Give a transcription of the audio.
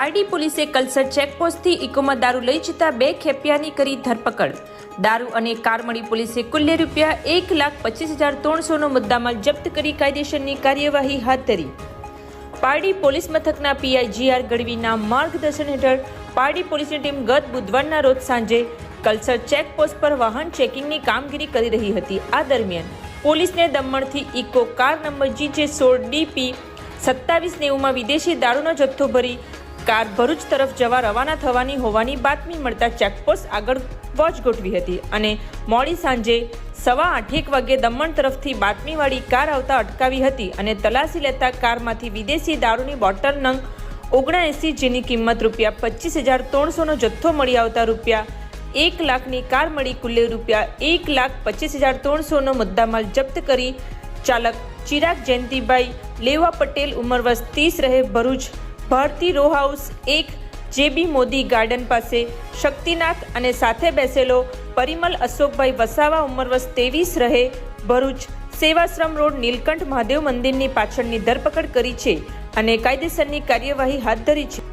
પારડી પોલીસે કલસર ચેકપોસ્ટથી ઇકોમાં દારૂ લઈ જતા બે ખેપિયાની કરી ધરપકડ. દારૂ અને કાર મળી પોલીસે કુલ્લે રૂપિયા એક લાખ પચીસ હજાર ત્રણસોનો મુદ્દામાલ જપ્ત કરી કાયદેસરની કાર્યવાહી હાથ ધરી. પારડી પોલીસ મથકના પીઆઈ જીઆર ગઢવીના માર્ગદર્શન હેઠળ પારડી પોલીસની ટીમ ગત બુધવારના રોજ સાંજે કલસર ચેકપોસ્ટ પર વાહન ચેકિંગની કામગીરી કરી રહી હતી. આ દરમિયાન પોલીસને દમણથી Eeco car number G J સોળ ડીપી સત્તાવીસ નેવુંમાં વિદેશી દારૂનો જથ્થો ભરી કાર ભરૂચ તરફ જવા રવાના થવાની હોવાની બાતમી મળતા ચેકપોસ્ટ આગળ વોચ ગોઠવી હતી અને મોડી સાંજે સવા આઠેક વાગે દમણ તરફથી બાતમીવાળી કાર આવતા અટકાવી હતી અને તલાશી લેતા કારમાંથી વિદેશી દારૂની બોટલ નંગ ઓગણએંસી જેની કિંમત રૂપિયા પચીસ હજાર ત્રણસોનો જથ્થો મળી આવતા રૂપિયા એક લાખની કાર મળી કુલ્લે રૂપિયા એક લાખ પચીસ હજાર ત્રણસોનો મુદ્દામાલ જપ્ત કરી ચાલક ચિરાગ જયંતિભાઈ લેવા પટેલ ઉંમર વર્ષ ત્રીસ રહે ભરૂચ ભારતી રો હાઉસ એક જેબી મોદી ગાર્ડન પાસે શક્તિનાથ અને સાથે બેસેલો પરિમલ અશોકભાઈ વસાવા ઉંમર વર્ષ ત્રેવીસ રહે, ભરૂચ સેવાશ્રમ રોડ નીલકંઠ મહાદેવ મંદિરની પાછળની ધરપકડ કરી છે અને કાયદેસરની કાર્યવાહી હાથ ધરી છે.